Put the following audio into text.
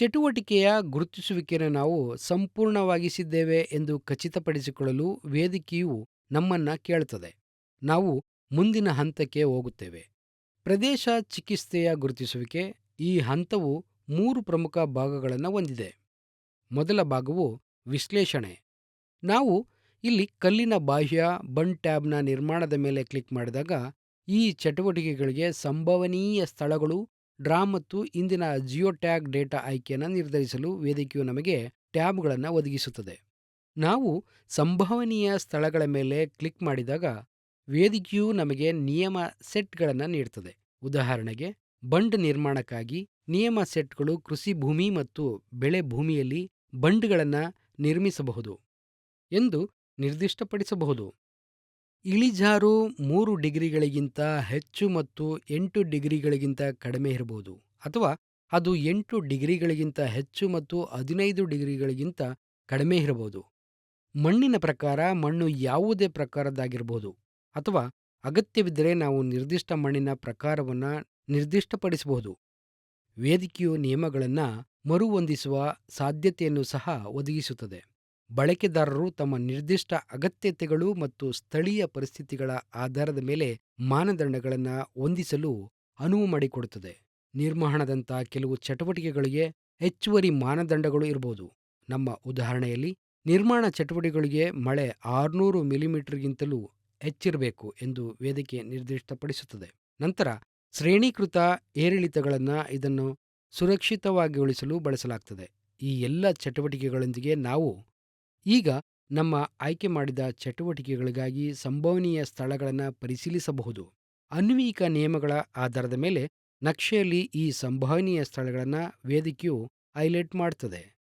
ಚಟುವಟಿಕೆಯ ಗುರುತಿಸುವಿಕೆಯನ್ನು ನಾವು ಸಂಪೂರ್ಣವಾಗಿಸಿದ್ದೇವೆ ಎಂದು ಖಚಿತಪಡಿಸಿಕೊಳ್ಳಲು ವೇದಿಕೆಯು ನಮ್ಮನ್ನು ಕೇಳುತ್ತದೆ. ನಾವು ಮುಂದಿನ ಹಂತಕ್ಕೆ ಹೋಗುತ್ತೇವೆ. ಪ್ರದೇಶ ಚಿಕಿತ್ಸೆಯ ಗುರುತಿಸುವಿಕೆ ಈ ಹಂತವು ಮೂರು ಪ್ರಮುಖ ಭಾಗಗಳನ್ನು ಹೊಂದಿದೆ. ಮೊದಲ ಭಾಗವು ವಿಶ್ಲೇಷಣೆ. ನಾವು ಇಲ್ಲಿ ಕಲ್ಲಿನ ಬಾಹ್ಯ ಬನ್ ಟ್ಯಾಬ್ನ ನಿರ್ಮಾಣದ ಮೇಲೆ ಕ್ಲಿಕ್ ಮಾಡಿದಾಗ ಈ ಚಟುವಟಿಕೆಗಳಿಗೆ ಸಂಭವನೀಯ ಸ್ಥಳಗಳು ಡ್ರಾ ಮತ್ತು ಇಂದಿನ ಜಿಯೋಟ್ಯಾಗ್ ಡೇಟಾ ಆಯ್ಕೆಯನ್ನು ನಿರ್ಧರಿಸಲು ವೇದಿಕೆಯು ನಮಗೆ ಟ್ಯಾಬ್ಗಳನ್ನು ಒದಗಿಸುತ್ತದೆ. ನಾವು ಸಂಭವನೀಯ ಸ್ಥಳಗಳ ಮೇಲೆ ಕ್ಲಿಕ್ ಮಾಡಿದಾಗ ವೇದಿಕೆಯು ನಮಗೆ ನಿಯಮ ಸೆಟ್ಗಳನ್ನು ನೀಡುತ್ತದೆ ಉದಾಹರಣೆಗೆ, ಬಂಡ್ ನಿರ್ಮಾಣಕ್ಕಾಗಿ ನಿಯಮ ಸೆಟ್ಗಳು ಕೃಷಿ ಭೂಮಿ ಮತ್ತು ಬೆಳೆ ಭೂಮಿಯಲ್ಲಿ ಬಂಡ್ಗಳನ್ನು ನಿರ್ಮಿಸಬಹುದು ಎಂದು ನಿರ್ದಿಷ್ಟಪಡಿಸಬಹುದು. ಇಳಿಜಾರು ಮೂರು ಡಿಗ್ರಿಗಳಿಗಿಂತ ಹೆಚ್ಚು ಮತ್ತು ಎಂಟು ಡಿಗ್ರಿಗಳಿಗಿಂತ ಕಡಿಮೆ ಇರಬಹುದು. ಅಥವಾ ಅದು ಎಂಟು ಡಿಗ್ರಿಗಳಿಗಿಂತ ಹೆಚ್ಚು ಮತ್ತು ಹದಿನೈದು ಡಿಗ್ರಿಗಳಿಗಿಂತ ಕಡಿಮೆ ಇರಬಹುದು. ಮಣ್ಣಿನ ಪ್ರಕಾರ ಮಣ್ಣು ಯಾವುದೇ ಪ್ರಕಾರದ್ದಾಗಿರಬಹುದು. ಅಥವಾ ಅಗತ್ಯವಿದ್ದರೆ ನಾವು ನಿರ್ದಿಷ್ಟ ಮಣ್ಣಿನ ಪ್ರಕಾರವನ್ನು ನಿರ್ದಿಷ್ಟಪಡಿಸಬಹುದು. ವೇದಿಕೆಯು ನಿಯಮಗಳನ್ನು ಮರುಹೊಂದಿಸುವ ಸಾಧ್ಯತೆಯನ್ನು ಸಹ ಒದಗಿಸುತ್ತದೆ. ಬಳಕೆದಾರರು ತಮ್ಮ ನಿರ್ದಿಷ್ಟ ಅಗತ್ಯತೆಗಳು ಮತ್ತು ಸ್ಥಳೀಯ ಪರಿಸ್ಥಿತಿಗಳ ಆಧಾರದ ಮೇಲೆ ಮಾನದಂಡಗಳನ್ನು ಹೊಂದಿಸಲು ಅನುವು ಮಾಡಿಕೊಡುತ್ತದೆ. ನಿರ್ಮಾಣದಂಥ ಕೆಲವು ಚಟುವಟಿಕೆಗಳಿಗೆ ಹೆಚ್ಚುವರಿ ಮಾನದಂಡಗಳು ಇರಬಹುದು ನಮ್ಮ ಉದಾಹರಣೆಯಲ್ಲಿ, ನಿರ್ಮಾಣ ಚಟುವಟಿಕೆಗಳಿಗೆ ಮಳೆ ಆರುನೂರು ಮಿಲಿಮೀಟರ್ಗಿಂತಲೂ ಹೆಚ್ಚಿರಬೇಕು ಎಂದು ವೇದಿಕೆ ನಿರ್ದಿಷ್ಟಪಡಿಸುತ್ತದೆ. ನಂತರ ಶ್ರೇಣೀಕೃತ ಏರಿಳಿತಗಳನ್ನು ಇದನ್ನು ಸುರಕ್ಷಿತವಾಗಿಗೊಳಿಸಲು ಬಳಸಲಾಗ್ತದೆ. ಈ ಎಲ್ಲ ಚಟುವಟಿಕೆಗಳೊಂದಿಗೆ ನಾವು ಈಗ ನಮ್ಮ ಆಯ್ಕೆ ಮಾಡಿದ ಚಟುವಟಿಕೆಗಳಿಗಾಗಿ ಸಂಭವನೀಯ ಸ್ಥಳಗಳನ್ನು ಪರಿಶೀಲಿಸಬಹುದು. ಅನ್ವಯಿಕ ನಿಯಮಗಳ ಆಧಾರದ ಮೇಲೆ ನಕ್ಷೆಯಲ್ಲಿ ಈ ಸಂಭವನೀಯ ಸ್ಥಳಗಳನ್ನು ವೇದಿಕೆಯು ಹೈಲೈಟ್ ಮಾಡ್ತದೆ.